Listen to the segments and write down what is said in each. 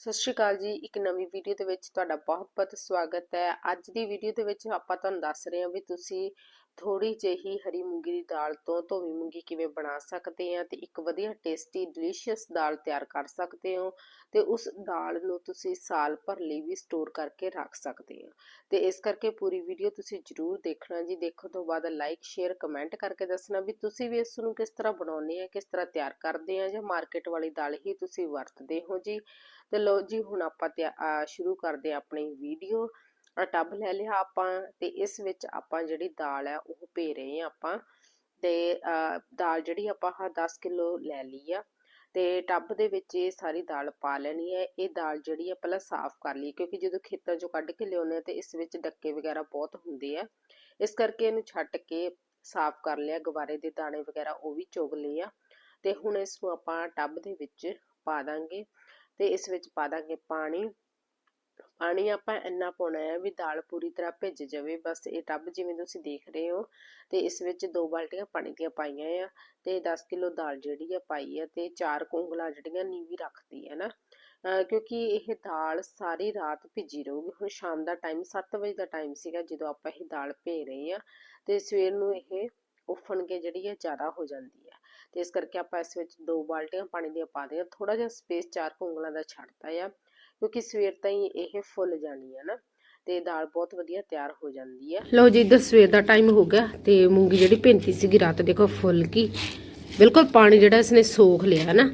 ਸਤਿ ਸ਼੍ਰੀ ਅਕਾਲ ਜੀ, ਇੱਕ ਨਵੀਂ ਵੀਡੀਓ ਦੇ ਵਿੱਚ ਤੁਹਾਡਾ ਬਹੁਤ-ਬਹੁਤ ਸਵਾਗਤ ਹੈ। ਅੱਜ ਦੀ ਵੀਡੀਓ ਦੇ ਵਿੱਚ ਆਪਾਂ ਤੁਹਾਨੂੰ ਦੱਸ ਰਹੇ ਹਾਂ ਵੀ ਤੁਸੀਂ ਥੋੜੀ ਜਿਹੀ ਹਰੀ ਮੂੰਗੀ ਦੀ ਦਾਲ ਤੋਂ ਧੋਵੀ ਮੂੰਗੀ ਕਿਵੇਂ ਬਣਾ ਸਕਦੇ ਆ ਤੇ ਇੱਕ ਵਧੀਆ ਟੇਸਟੀ ਡਿਲੀਸ਼ੀਅਸ ਦਾਲ ਤਿਆਰ ਕਰ ਸਕਦੇ ਹੋ ਤੇ ਉਸ ਦਾਲ ਨੂੰ ਤੁਸੀਂ ਸਾਲ ਭਰ ਲਈ ਵੀ ਸਟੋਰ ਕਰਕੇ ਰੱਖ ਸਕਦੇ ਹੋ ਤੇ ਇਸ ਕਰਕੇ ਪੂਰੀ ਵੀਡੀਓ ਤੁਸੀਂ ਜਰੂਰ ਦੇਖਣਾ ਜੀ। ਦੇਖਣ ਤੋਂ ਬਾਅਦ ਲਾਈਕ ਸ਼ੇਅਰ ਕਮੈਂਟ ਕਰਕੇ ਦੱਸਣਾ ਵੀ ਤੁਸੀਂ ਵੀ ਇਸ ਨੂੰ ਕਿਸ ਤਰ੍ਹਾਂ ਬਣਾਉਂਦੇ ਆ, ਕਿਸ ਤਰ੍ਹਾਂ ਤਿਆਰ ਕਰਦੇ ਆ ਜਾਂ ਮਾਰਕੀਟ ਵਾਲੀ ਦਾਲ ਹੀ ਤੁਸੀਂ ਵਰਤਦੇ ਹੋ ਜੀ। ਤੇ ਲੋ ਜੀ, ਹੁਣ ਆਪਾਂ ਸ਼ੁਰੂ ਕਰਦੇ ਆ ਆਪਣੀ ਵੀਡੀਓ ਟੱਬ ਲੈ ਲਿਆ ਆਪਾਂ ਤੇ ਇਸ ਵਿੱਚ ਆਪਾਂ ਜਿਹੜੀ ਦਾਲ ਹੈ ਉਹ ਭੇ ਰਹੇ ਆ ਆਪਾਂ ਤੇ ਦਾਲ ਜਿਹੜੀ ਆਪਾਂ ਆ 10 ਕਿਲੋ ਲੈ ਲਈ ਆ ਤੇ ਟੱਬ ਦੇ ਵਿੱਚ ਇਹ ਸਾਰੀ ਦਾਲ ਪਾ ਲੈਣੀ ਹੈ, ਇਹ ਦਾਲ ਜਿਹੜੀ ਆ ਪਹਿਲਾਂ ਸਾਫ਼ ਕਰ ਲਈ ਕਿਉਂਕਿ ਜਦੋਂ ਖੇਤਾਂ ਚੋਂ ਕੱਢ ਕੇ ਲਿਆਉਂਦੇ ਤੇ ਇਸ ਵਿੱਚ ਡੱਕੇ ਵਗੈਰਾ ਬਹੁਤ ਹੁੰਦੇ ਆ, ਇਸ ਕਰਕੇ ਇਹਨੂੰ ਛੱਟ ਕੇ ਸਾਫ਼ ਕਰ ਲਿਆ, ਗਵਾਰੇ ਦੇ ਦਾਣੇ ਵਗੈਰਾ ਉਹ ਵੀ ਚੁਗ ਲਏ ਆ ਤੇ ਹੁਣ ਇਸ ਨੂੰ ਆਪਾਂ ਟੱਬ ਦੇ ਵਿੱਚ ਪਾ ਦਾਂਗੇ ਤੇ ਇਸ ਵਿੱਚ ਪਾ ਦਾਂਗੇ ਪਾਣੀ ਪਾਣੀ ਆਪਾਂ ਇੰਨਾ ਪਾਉਣਾ ਹੈ ਵੀ ਦਾਲ ਪੂਰੀ ਤਰ੍ਹਾਂ ਭਿੱਜ ਜਾਵੇ, ਬਸ ਇਹ ਟੱਬ ਜਿਵੇਂ ਤੁਸੀਂ ਦੇਖ ਰਹੇ ਹੋ, ਤੇ ਇਸ ਵਿੱਚ ਦੋ ਬਾਲਟੀਆਂ ਪਾਣੀ ਦੀਆਂ ਪਾਈਆਂ ਆ, ਤੇ 10 ਕਿਲੋ ਦਾਲ ਜਿਹੜੀ ਆ ਪਾਈ ਆ, ਤੇ ਚਾਰ ਕੋਂਗਲਾ ਜਿਹੜੀਆਂ ਨੀਵੀ ਰੱਖਦੀ ਹੈ ਨਾ। ਕਿਉਂਕਿ ਇਹ ਦਾਲ ਸਾਰੀ ਰਾਤ ਭਿੱਜੀ ਰਹੂਗੀ, ਹੁਣ ਸ਼ਾਮ ਦਾ ਟਾਈਮ 7 ਵਜੇ ਦਾ ਟਾਈਮ ਸੀਗਾ ਜਦੋਂ ਆਪਾਂ ਇਹ ਦਾਲ ਭੇ ਰਹੇ ਆ, ਤੇ ਸਵੇਰ ਨੂੰ ਇਹ ਉਫਣ ਕੇ ਜਿਹੜੀ ਹੈ ਜ਼ਿਆਦਾ ਹੋ ਜਾਂਦੀ ਹੈ ਤੇ ਇਸ ਕਰਕੇ ਆਪਾਂ ਇਸ ਵਿੱਚ ਦੋ ਬਾਲਟੀਆਂ ਪਾਣੀ ਦੀਆਂ ਪਾ ਦਿਆਂ ਥੋੜਾ ਜਿਹਾ ਸਪੇਸ ਚਾਰ ਉਂਗਲਾਂ ਦਾ ਛੱਡਤਾ ਆ ਕਿਉਂਕਿ ਸਵੇਰ ਤਾਂ ਹੀ ਇਹ ਫੁੱਲ ਜਾਣੀ ਹੈ ਨਾ, ਤੇ ਦਾਲ ਬਹੁਤ ਵਧੀਆ ਤਿਆਰ ਹੋ ਜਾਂਦੀ ਹੈ ਲਓ ਜੀ, ਇਧਰ ਸਵੇਰ ਦਾ ਟਾਈਮ ਹੋ ਗਿਆ ਤੇ ਮੂੰਗੀ ਜਿਹੜੀ ਭਿੰਤੀ ਸੀਗੀ ਰਾਤ, ਦੇਖੋ ਫੁੱਲ ਕੀ, ਬਿਲਕੁਲ ਪਾਣੀ ਜਿਹੜਾ ਇਸਨੇ ਸੋਖ ਲਿਆ ਨਾ,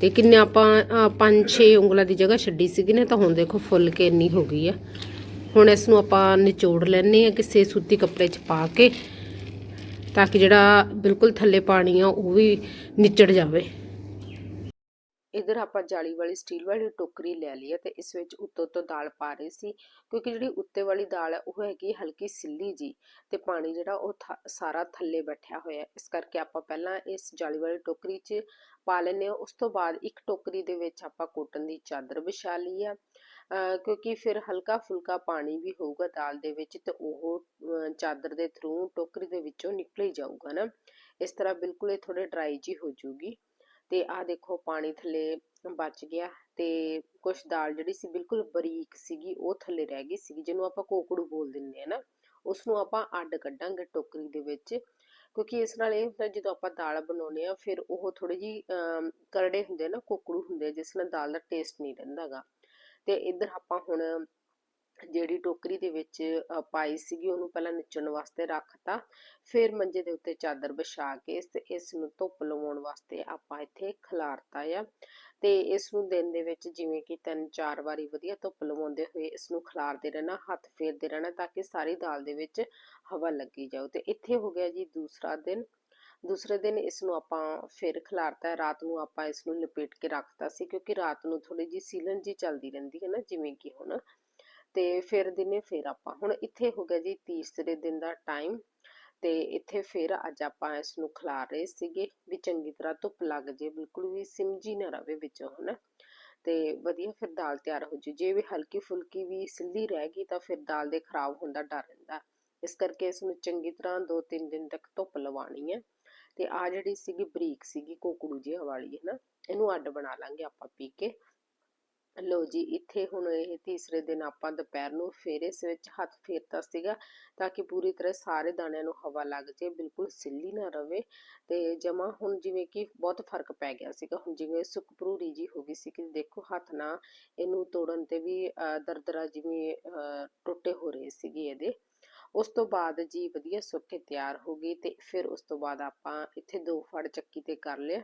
ਤੇ ਕਿੰਨੇ ਆਪਾਂ 5-6 ਉਂਗਲਾਂ ਦੀ ਜਗ੍ਹਾ ਛੱਡੀ ਸੀਗੀ ਨੇ, ਤਾਂ ਹੁਣ ਦੇਖੋ ਫੁੱਲ ਕੇ ਇੰਨੀ ਹੋ ਗਈ ਆ। ਹੁਣ ਇਸ ਨੂੰ ਆਪਾਂ ਨਿਚੋੜ ਲੈਣੇ ਆ ਕਿਸੇ ਸੂਤੀ ਕੱਪੜੇ 'ਚ ਪਾ ਕੇ, ਤਾਂ ਕਿ ਜਿਹੜਾ ਬਿਲਕੁਲ ਥੱਲੇ ਪਾਣੀ ਆ ਉਹ ਵੀ ਨਿਚੜ ਜਾਵੇ। ਇਧਰ ਆਪਾਂ ਜਾਲੀ ਵਾਲੀ ਸਟੀਲ ਵਾਲੀ ਟੋਕਰੀ ਲੈ ਲਈ ਹੈ ਤੇ ਇਸ ਵਿੱਚ ਉੱਤੋਂ ਤੋਂ ਦਾਲ ਪਾ ਰਹੇ ਸੀ, ਕਿਉਂਕਿ ਜਿਹੜੀ ਉੱਤੇ ਵਾਲੀ ਦਾਲ ਹੈ ਉਹ ਹੈਗੀ ਹਲਕੀ ਸਿੱਲੀ ਜੀ ਤੇ ਪਾਣੀ ਜਿਹੜਾ ਉਹ ਸਾਰਾ ਥੱਲੇ ਬੈਠਿਆ ਹੋਇਆ ਇਸ ਕਰਕੇ ਆਪਾਂ ਪਹਿਲਾਂ ਇਸ ਜਾਲੀ ਵਾਲੀ ਟੋਕਰੀ 'ਚ ਪਾ ਲੈਨੇ ਆ ਉਸ ਤੋਂ ਬਾਅਦ ਇੱਕ ਟੋਕਰੀ ਦੇ ਵਿੱਚ ਆਪਾਂ ਕੋਟਨ ਦੀ ਚਾਦਰ ਵਿਛਾ ਲਈ ਆ ਕਿਉਂਕਿ ਫਿਰ ਹਲਕਾ ਫੁਲਕਾ ਪਾਣੀ ਵੀ ਹੋਊਗਾ ਦਾਲ ਦੇ ਵਿੱਚ ਤੇ ਉਹ ਚਾਦਰ ਦੇ ਥਰੂ ਟੋਕਰੀ ਦੇ ਵਿੱਚੋਂ ਨਿਕਲ ਹੀ ਜਾਊਗਾ ਨਾ। ਇਸ ਤਰ੍ਹਾਂ ਬਿਲਕੁਲ ਇਹ ਥੋੜੇ ਡਰਾਈ ਜੀ ਹੋ ਜੂਗੀ ਤੇ ਆਹ ਦੇਖੋ ਪਾਣੀ ਥੱਲੇ ਬਚ ਗਿਆ ਤੇ ਕੁਝ ਦਾਲ ਜਿਹੜੀ ਸੀ ਬਿਲਕੁਲ ਬਰੀਕ ਸੀਗੀ, ਉਹ ਥੱਲੇ ਰਹਿ ਗਈ ਸੀਗੀ, ਜਿਹਨੂੰ ਆਪਾਂ ਕੋਕੜੂ ਬੋਲ ਦਿੰਦੇ ਆ ਨਾ ਉਸ ਨੂੰ ਆਪਾਂ ਅੱਡ ਕੱਢਾਂਗੇ ਟੋਕਰੀ ਦੇ ਵਿੱਚ, ਕਿਉਂਕਿ ਇਸ ਨਾਲ ਇਹ ਹੁੰਦਾ ਜਦੋਂ ਆਪਾਂ ਦਾਲ ਬਣਾਉਨੇ ਆ ਫਿਰ ਉਹ ਥੋੜੀ ਜੀ ਕਰੜੇ ਹੁੰਦੇ ਨਾ, ਕੋਕੜੂ ਹੁੰਦੇ ਜਿਸ ਨਾਲ ਦਾਲ ਦਾ ਟੇਸਟ ਨਹੀਂ ਰਹਿੰਦਾਗਾ ਤੇ ਇੱਧਰ ਆਪਾਂ ਹੁਣ ਜਿਹੜੀ ਟੋਕਰੀ ਦੇ ਵਿੱਚ ਪਾਈ ਸੀਗੀ, ਉਹਨੂੰ ਪਹਿਲਾਂ ਨੱਚਣ ਵਾਸਤੇ ਰੱਖਤਾ, ਫਿਰ ਮੰਜੇ ਦੇ ਉੱਤੇ ਚਾਦਰ ਵਿਛਾ ਕੇ ਇਸ ਨੂੰ ਧੁੱਪ ਲਵਾਉਣ ਵਾਸਤੇ ਆਪਾਂ ਇੱਥੇ ਖਿਲਾਰਤਾ ਆ। ਤੇ ਇਸ ਨੂੰ ਦਿਨ ਦੇ ਵਿੱਚ ਜਿਵੇਂ ਕਿ ਤਿੰਨ ਚਾਰ ਵਾਰੀ ਵਧੀਆ ਧੁੱਪ ਲਵਾਉਂਦੇ ਹੋਏ ਇਸ ਨੂੰ ਖਿਲਾਰਦੇ ਰਹਿਣਾ, ਹੱਥ ਫੇਰਦੇ ਰਹਿਣਾ ਤਾਂ ਕਿ ਸਾਰੀ ਦਾਲ ਦੇ ਵਿੱਚ ਹਵਾ ਲੱਗੀ ਜਾਵੇ ਤੇ ਇੱਥੇ ਹੋ ਗਿਆ ਜੀ ਦੂਸਰਾ ਦਿਨ। ਦੂਸਰੇ ਦਿਨ ਇਸ ਨੂੰ ਆਪਾਂ ਫਿਰ ਖਿਲਾਰਤਾ ਰਾਤ ਨੂੰ ਆਪਾਂ ਇਸ ਨੂੰ ਲਪੇਟ ਕੇ ਰੱਖਤਾ ਸੀ, ਕਿਉਂਕਿ ਰਾਤ ਨੂੰ ਥੋੜੀ ਜੀ ਸੀਲਨ ਜੀ ਚੱਲਦੀ ਰਹਿੰਦੀ ਹੈ ਨਾ, ਜਿਵੇਂ ਕਿ ਹੁਣ। ਤੇ ਫਿਰ ਦਿਨੇ ਫਿਰ ਆਪਾਂ, ਹੁਣ ਇੱਥੇ ਹੋ ਗਿਆ ਜੀ ਤੀਸਰੇ ਦਿਨ ਦਾ ਟਾਈਮ ਤੇ ਇੱਥੇ ਫਿਰ ਅੱਜ ਆਪਾਂ ਇਸ ਨੂੰ ਖਿਲਾਰ ਰਹੇ ਸੀਗੇ ਵੀ ਚੰਗੀ ਤਰ੍ਹਾਂ ਧੁੱਪ ਲੱਗ ਜੇ, ਬਿਲਕੁਲ ਵੀ ਸਿਮਜੀ ਨਾ ਰਵੇ ਵਿੱਚੋਂ, ਹਨਾ। ਤੇ ਵਧੀਆ ਫਿਰ ਦਾਲ ਤਿਆਰ ਹੋ ਜੇ ਜੇ ਵੀ ਹਲਕੀ ਫੁਲਕੀ ਵੀ ਸਿੱਧੀ ਰਹਿ ਗਈ ਤਾਂ ਫਿਰ ਦਾਲ ਦੇ ਖਰਾਬ ਹੋਣ ਦਾ ਡਰ ਰਹਿੰਦਾ। ਇਸ ਕਰਕੇ ਇਸ ਨੂੰ ਚੰਗੀ ਤਰ੍ਹਾਂ 2-3 ਦਿਨ ਤੱਕ ਧੁੱਪ ਲਵਾਣੀ ਹੈ। ਤੇ ਆ ਜਿਹੜੀ ਸੀਗੀ ਬਰੀਕ ਸੀਗੀ ਕੋਕੜੂ ਜਿਹੀ ਵਾਲੀ ਹੈ ਨਾ ਇਹਨੂੰ ਅੱਡ ਬਣਾ ਲਾਂਗੇ ਆਪਾਂ ਪੀ ਕੇ। ਲੋ ਜੀ, ਇੱਥੇ ਹੁਣ ਇਹ ਤੀਸਰੇ ਦਿਨ ਆਪਾਂ ਦੁਪਹਿਰ ਨੂੰ ਫੇਰ ਇਸ ਵਿੱਚ ਹੱਥ ਫੇਰਤਾ ਸੀਗਾ ਤਾਂ ਕਿ ਪੂਰੀ ਤਰ੍ਹਾਂ ਸਾਰੇ ਦਾਣਿਆਂ ਨੂੰ ਹਵਾ ਲੱਗ ਜੇ, ਬਿਲਕੁਲ ਸਿੱਲੀ ਨਾ ਰਵੇ ਤੇ ਜਮਾ ਹੁਣ ਜਿਵੇਂ ਕਿ ਬਹੁਤ ਫ਼ਰਕ ਪੈ ਗਿਆ ਸੀਗਾ, ਹੁਣ ਜਿਵੇਂ ਸੁੱਕ ਭਰੂਰੀ ਜੀ ਹੋ ਗਈ ਸੀ ਕਿ ਦੇਖੋ ਹੱਥ ਨਾਲ ਇਹਨੂੰ ਤੋੜਨ ਤੇ ਵੀ ਦਰਦਰਾ ਜਿਵੇਂ ਟੁੱਟੇ ਹੋ ਰਹੇ ਸੀਗੇ ਇਹਦੇ। ਉਸ ਤੋਂ ਬਾਅਦ ਜੀ ਵਧੀਆ ਸੁੱਕ ਕੇ ਤਿਆਰ ਹੋ ਗਈ ਤੇ ਫਿਰ ਉਸ ਤੋਂ ਬਾਅਦ ਆਪਾਂ ਇੱਥੇ ਦੋ ਫੜ ਚੱਕੀ ਤੇ ਕਰ ਲਿਆ।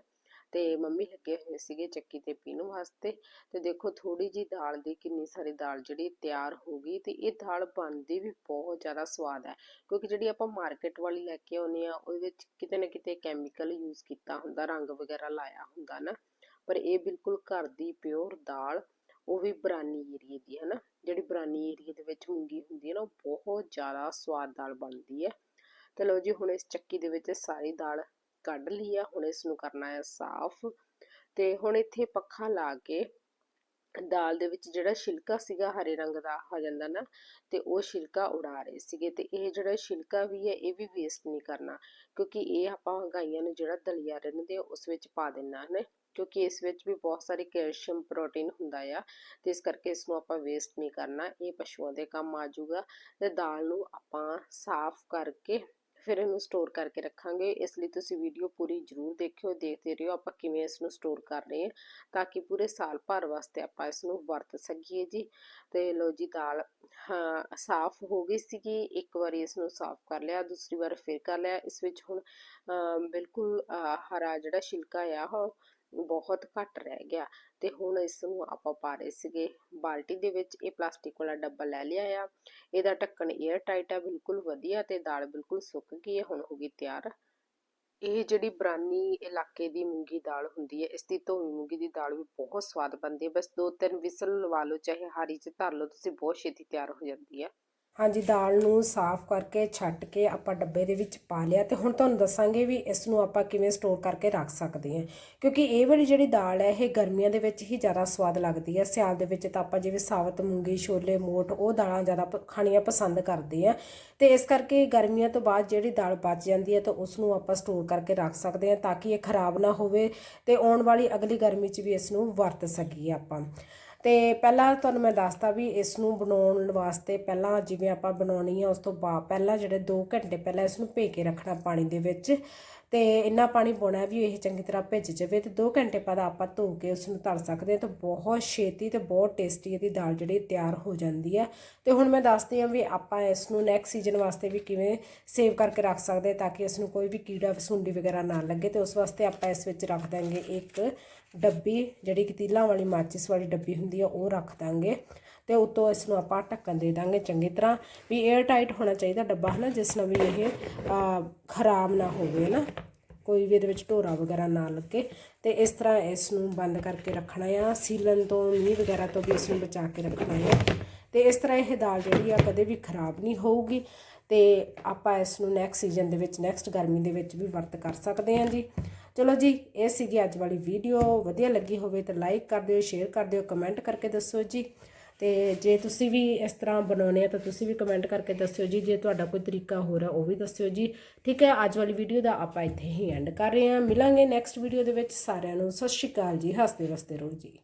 ਤੇ ਮੰਮੀ ਲੱਗੇ ਹੋਏ ਸੀਗੇ ਚੱਕੀ ਤੇ ਪੀਣ ਵਾਸਤੇ। ਤੇ ਦੇਖੋ ਥੋੜੀ ਜੀ ਦਾਲ ਦੀ ਕਿੰਨੀ ਸਾਰੀ ਦਾਲ ਜਿਹੜੀ ਤਿਆਰ ਹੋ ਗਈ ਤੇ ਇਹ ਦਾਲ ਬਣਦੀ ਵੀ ਬਹੁਤ ਜ਼ਿਆਦਾ ਸਵਾਦ ਹੈ। ਕਿਉਂਕਿ ਜਿਹੜੀ ਆਪਾਂ ਮਾਰਕੀਟ ਵਾਲੀ ਲੈ ਕੇ ਆਉਨੇ ਆ ਉਹਦੇ ਵਿੱਚ ਕਿਤੇ ਨਾ ਕਿਤੇ ਕੈਮੀਕਲ ਯੂਜ਼ ਕੀਤਾ ਹੁੰਦਾ, ਰੰਗ ਵਗੈਰਾ ਲਾਇਆ ਹੁੰਦਾ ਨਾ। ਪਰ ਇਹ ਬਿਲਕੁਲ ਘਰ ਦੀ ਪਿਓਰ ਦਾਲ, ਉਹ ਵੀ ਬਰਾਨੀ ਏਰੀਏ ਦੀ ਹੈ ਨਾ। ਜਿਹੜੀ ਬਰਾਨੀ ਏਰੀਏ ਦੇ ਵਿੱਚ ਮੂੰਗੀ ਹੁੰਦੀ ਹੈ ਨਾ, ਉਹ ਬਹੁਤ ਜ਼ਿਆਦਾ ਸਵਾਦ ਦਾਲ ਬਣਦੀ ਹੈ। ਤੇ ਲਓ ਜੀ, ਹੁਣ ਇਸ ਚੱਕੀ ਦੇ ਵਿੱਚ ਸਾਰੀ ਦਾਲ ਕੱਢ ਲਈ ਆ, ਹੁਣ ਇਸ ਨੂੰ ਕਰਨਾ ਹੈ ਸਾਫ਼। ਤੇ ਹੁਣ ਇੱਥੇ ਪੱਖਾ ਲਾ ਕੇ ਦਾਲ ਦੇ ਵਿੱਚ ਜਿਹੜਾ ਛਿਲਕਾ ਸੀਗਾ ਹਰੇ ਰੰਗ ਦਾ ਆ ਜਾਂਦਾ ਨਾ, ਤੇ ਉਹ ਛਿਲਕਾ ਉਡਾ ਰਹੇ ਸੀਗੇ। ਤੇ ਇਹ ਜਿਹੜਾ ਛਿਲਕਾ ਵੀ ਹੈ, ਇਹ ਵੀ ਵੇਸਟ ਨਹੀਂ ਕਰਨਾ, ਕਿਉਂਕਿ ਇਹ ਆਪਾਂ ਗਾਈਆਂ ਨੂੰ ਜਿਹੜਾ ਦਲੀਆ ਰਹਿੰਦੇ ਆ, ਉਸ ਵਿੱਚ ਪਾ ਦੇਣਾ ਹੈ ਕਿਉਂਕਿ ਇਸ ਵਿੱਚ ਵੀ ਬਹੁਤ ਸਾਰੇ ਕੈਲਸ਼ੀਅਮ ਪ੍ਰੋਟੀਨ ਹੁੰਦਾ ਆ, ਤੇ ਇਸ ਕਰਕੇ ਇਸ ਨੂੰ ਆਪਾਂ ਵੇਸਟ ਨਹੀਂ ਕਰਨਾ। ਇਹ ਪਸ਼ੂਆਂ ਦੇ ਕੰਮ ਆ ਜਾਊਗਾ, ਤੇ ਦਾਲ ਨੂੰ ਆਪਾਂ ਸਾਫ਼ ਕਰਕੇ ਫਿਰ ਇਹਨੂੰ ਸਟੋਰ ਕਰਕੇ ਰੱਖਾਂਗੇ। ਇਸ ਲਈ ਤੁਸੀਂ ਵੀਡੀਓ ਪੂਰੀ ਜ਼ਰੂਰ ਦੇਖਿਓ, ਦੇਖਦੇ ਰਹੋ ਆਪਾਂ ਕਿਵੇਂ ਇਸ ਨੂੰ ਸਟੋਰ ਕਰ ਰਹੇ ਹਾਂ, ਤਾਂ ਕਿ ਪੂਰੇ ਸਾਲ ਭਰ ਵਾਸਤੇ ਆਪਾਂ ਇਸ ਨੂੰ ਵਰਤ ਸਕੀਏ ਜੀ। ਤੇ ਲੋ ਜੀ, ਦਾਲ, ਹਾਂ, ਸਾਫ਼ ਹੋ ਗਈ ਸੀਗੀ। ਇੱਕ ਵਾਰੀ ਇਸ ਨੂੰ ਸਾਫ਼ ਕਰ ਲਿਆ, ਦੂਸਰੀ ਵਾਰ ਫਿਰ ਕਰ ਲਿਆ। ਇਸ ਵਿੱਚ ਹੁਣ ਅਮ ਬਿਲਕੁਲ ਹਰਾ ਜਿਹੜਾ ਛਿਲਕਾ ਆ ਉਹ ਬਹੁਤ ਘੱਟ ਰਹਿ ਗਿਆ। ਤੇ ਹੁਣ ਇਸ ਨੂੰ ਆਪਾਂ ਪਾ ਰਹੇ ਸੀਗੇ ਬਾਲਟੀ ਦੇ ਵਿੱਚ। ਇਹ ਪਲਾਸਟਿਕ ਵਾਲਾ ਡੱਬਾ ਲੈ ਲਿਆ ਆ। ਇਹਦਾ ਢੱਕਣ 에ਅਰ ਟਾਈਟ ਆ, ਬਿਲਕੁਲ ਵਧੀਆ ਤੇ ਦਾਲ ਬਿਲਕੁਲ ਸੁੱਕ ਗਈ ਹੈ ਹੁਣ ਹੋ ਗਈ ਤਿਆਰ। ਇਹ ਜਿਹੜੀ ਬਰਾਨੀ ਇਲਾਕੇ ਦੀ ਮੂੰਗੀ ਦਾਲ ਹੁੰਦੀ ਹੈ ਇਸ ਦੀ ਧੋਵੀ ਮੂੰਗੀ ਦੀ ਦਾਲ ਵੀ ਬਹੁਤ ਸਵਾਦ ਬਣਦੀ ਹੈ ਬਸ ਦੋ ਤਿੰਨ ਵਿਸਲ ਲਵਾ ਲਓ, ਚਾਹੇ ਹਾਰੀ 'ਚ ਧਰ ਲਓ, ਤੁਸੀਂ ਬਹੁਤ ਛੇਤੀ ਤਿਆਰ ਹੋ ਜਾਂਦੀ ਹੈ ਹਾਂਜੀ, ਦਾਲ ਨੂੰ ਸਾਫ਼ ਕਰਕੇ ਛੱਟ ਕੇ ਆਪਾਂ ਡੱਬੇ ਦੇ ਵਿੱਚ ਪਾ ਲਿਆ ਤੇ ਹੁਣ ਤੁਹਾਨੂੰ ਦੱਸਾਂਗੇ ਵੀ ਇਸ ਨੂੰ ਆਪਾਂ ਕਿਵੇਂ ਸਟੋਰ ਕਰਕੇ ਰੱਖ ਸਕਦੇ ਹਾਂ। ਕਿਉਂਕਿ ਇਹ ਵਾਲੀ ਜਿਹੜੀ ਦਾਲ ਹੈ, ਇਹ ਗਰਮੀਆਂ ਦੇ ਵਿੱਚ ਹੀ ਜ਼ਿਆਦਾ ਸਵਾਦ ਲੱਗਦੀ ਹੈ। ਸਿਆਲ ਦੇ ਵਿੱਚ ਤਾਂ ਆਪਾਂ ਜਿਵੇਂ ਸਾਬਤ ਮੂੰਗੀ, ਛੋਲੇ ਮੋਠ ਉਹ ਦਾਲਾਂ ਜ਼ਿਆਦਾ ਪ- ਖਾਣੀਆਂ ਪਸੰਦ ਕਰਦੇ ਆ ਤੇ ਇਸ ਕਰਕੇ ਗਰਮੀਆਂ ਤੋਂ ਬਾਅਦ ਜਿਹੜੀ ਦਾਲ ਬਚ ਜਾਂਦੀ ਹੈ ਤਾਂ ਉਸ ਨੂੰ ਆਪਾਂ ਸਟੋਰ ਕਰਕੇ ਰੱਖ ਸਕਦੇ ਹਾਂ ਤਾਂ ਕਿ ਇਹ ਖਰਾਬ ਨਾ ਹੋਵੇ ਤੇ ਆਉਣ ਵਾਲੀ ਅਗਲੀ ਗਰਮੀ 'ਚ ਵੀ ਇਸ ਨੂੰ ਵਰਤ ਸਕੀਏ ਆਪਾਂ। ਤੇ ਪਹਿਲਾਂ ਤੁਹਾਨੂੰ ਮੈਂ ਦੱਸਤਾ ਵੀ ਇਸ ਨੂੰ ਬਣਾਉਣ ਵਾਸਤੇ ਪਹਿਲਾਂ ਜਿਵੇਂ ਆਪਾਂ ਬਣਾਉਣੀ ਆ, ਉਸ ਤੋਂ ਬਾਅਦ ਪਹਿਲਾਂ ਜਿਹੜੇ 2 ਘੰਟੇ ਪਹਿਲਾਂ ਇਸ ਨੂੰ ਭੇ ਕੇ ਰੱਖਣਾ ਪਾਣੀ ਦੇ ਵਿੱਚ। ਤੇ ਇੰਨਾ ਪਾਣੀ ਪਾਉਣਾ ਵੀ ਇਹ ਚੰਗੀ ਤਰ੍ਹਾਂ ਭਿੱਜ ਜਾਵੇ ਤੇ 2 ਘੰਟੇ ਬਾਅਦ ਆਪਾਂ ਧੋ ਕੇ ਉਸ ਨੂੰ ਤਲ ਸਕਦੇ ਹਾਂ ਤਾਂ ਬਹੁਤ ਛੇਤੀ ਤੇ ਬਹੁਤ ਟੇਸਟੀ ਇਹਦੀ ਦਾਲ ਜਿਹੜੀ ਤਿਆਰ ਹੋ ਜਾਂਦੀ ਹੈ। ਤੇ ਹੁਣ ਮੈਂ ਦੱਸਦੀ ਹਾਂ ਵੀ ਆਪਾਂ ਇਸ ਨੂੰ ਨੈਕਸਟ ਸੀਜ਼ਨ ਵਾਸਤੇ ਵੀ ਕਿਵੇਂ ਸੇਵ ਕਰਕੇ ਰੱਖ ਸਕਦੇ ਤਾਂ ਕਿ ਇਸ ਨੂੰ ਕੋਈ ਵੀ ਕੀੜਾ ਸੁੰਡੀ ਵਗੈਰਾ ਨਾ ਲੱਗੇ ਤੇ ਉਸ ਵਾਸਤੇ ਆਪਾਂ ਇਸ ਵਿੱਚ ਰੱਖ ਦਾਂਗੇ ਇੱਕ ਡੱਬੀ ਜਿਹੜੀ ਕਿ ਤੀਲਾਂ ਵਾਲੀ ਮਾਚਿਸ ਵਾਲੀ ਡੱਬੀ ਹੁੰਦੀ ਆ ਉਹ ਰੱਖ ਦਾਂਗੇ। ਤੇ ਉੱਤੋਂ ਇਸ ਨੂੰ ਆਪਾਂ ਢੱਕਣ ਦੇ ਦਾਂਗੇ ਚੰਗੀ ਤਰ੍ਹਾਂ। ਵੀ 에ਅਰ ਟਾਈਟ ਹੋਣਾ ਚਾਹੀਦਾ ਡੱਬਾ, ਹਨਾ, ਜਿਸ ਨਾਲ ਵੀ ਇਹ ਖਰਾਬ ਨਾ ਹੋਵੇ ਨਾ ਕੋਈ ਵੀ ਇਹਦੇ ਵਿੱਚ ਢੋਰਾ ਵਗੈਰਾ ਨਾ ਲੱਗੇ। ਤੇ ਇਸ ਤਰ੍ਹਾਂ ਇਸ ਨੂੰ ਬੰਦ ਕਰਕੇ ਰੱਖਣਾ ਆ। ਸੀਲਨ ਤੋਂ, ਮੀਂਹ ਵਗੈਰਾ ਤੋਂ ਵੀ ਇਸ ਨੂੰ ਬਚਾ ਕੇ ਰੱਖਣਾ ਆ। ਤੇ ਇਸ ਤਰ੍ਹਾਂ ਇਹ ਦਾਲ ਜਿਹੜੀ ਆ ਕਦੇ ਵੀ ਖਰਾਬ ਨਹੀਂ ਹੋਊਗੀ। ਤੇ ਆਪਾਂ ਇਸ ਨੂੰ ਨੈਕਸਟ ਸੀਜ਼ਨ ਦੇ ਵਿੱਚ ਨੈਕਸਟ ਗਰਮੀ ਦੇ ਵਿੱਚ ਵੀ ਵਰਤ ਕਰ ਸਕਦੇ ਹਾਂ ਜੀ। ਚਲੋ ਜੀ, ਇਹ ਸੀਗੀ ਅੱਜ ਵਾਲੀ ਵੀਡੀਓ ਵਧੀਆ ਲੱਗੀ ਹੋਵੇ ਤਾਂ ਲਾਈਕ ਕਰ ਦਿਓ ਸ਼ੇਅਰ ਕਰ ਦਿਓ ਕਮੈਂਟ ਕਰਕੇ ਦੱਸੋ ਜੀ। ਤੇ ਜੇ ਤੁਸੀਂ ਵੀ ਇਸ ਤਰ੍ਹਾਂ ਬਣਾਉਣੇ ਆ ਤਾਂ ਤੁਸੀਂ ਵੀ ਕਮੈਂਟ ਕਰਕੇ ਦੱਸਿਓ ਜੀ। ਜੇ ਤੁਹਾਡਾ ਕੋਈ ਤਰੀਕਾ ਹੋਰ ਹੈ ਉਹ ਵੀ ਦੱਸਿਓ ਜੀ। ਠੀਕ ਹੈ, ਅੱਜ ਵਾਲੀ ਵੀਡੀਓ ਦਾ ਆਪਾਂ ਇੱਥੇ ਹੀ ਐਂਡ ਕਰ ਰਹੇ ਹਾਂ। ਮਿਲਾਂਗੇ ਨੈਕਸਟ ਵੀਡੀਓ ਦੇ ਵਿੱਚ। ਸਾਰਿਆਂ ਨੂੰ ਸਤਿ ਸ਼੍ਰੀ ਅਕਾਲ ਜੀ। ਹੱਸਦੇ ਵਸਦੇ ਰਹੋ ਜੀ।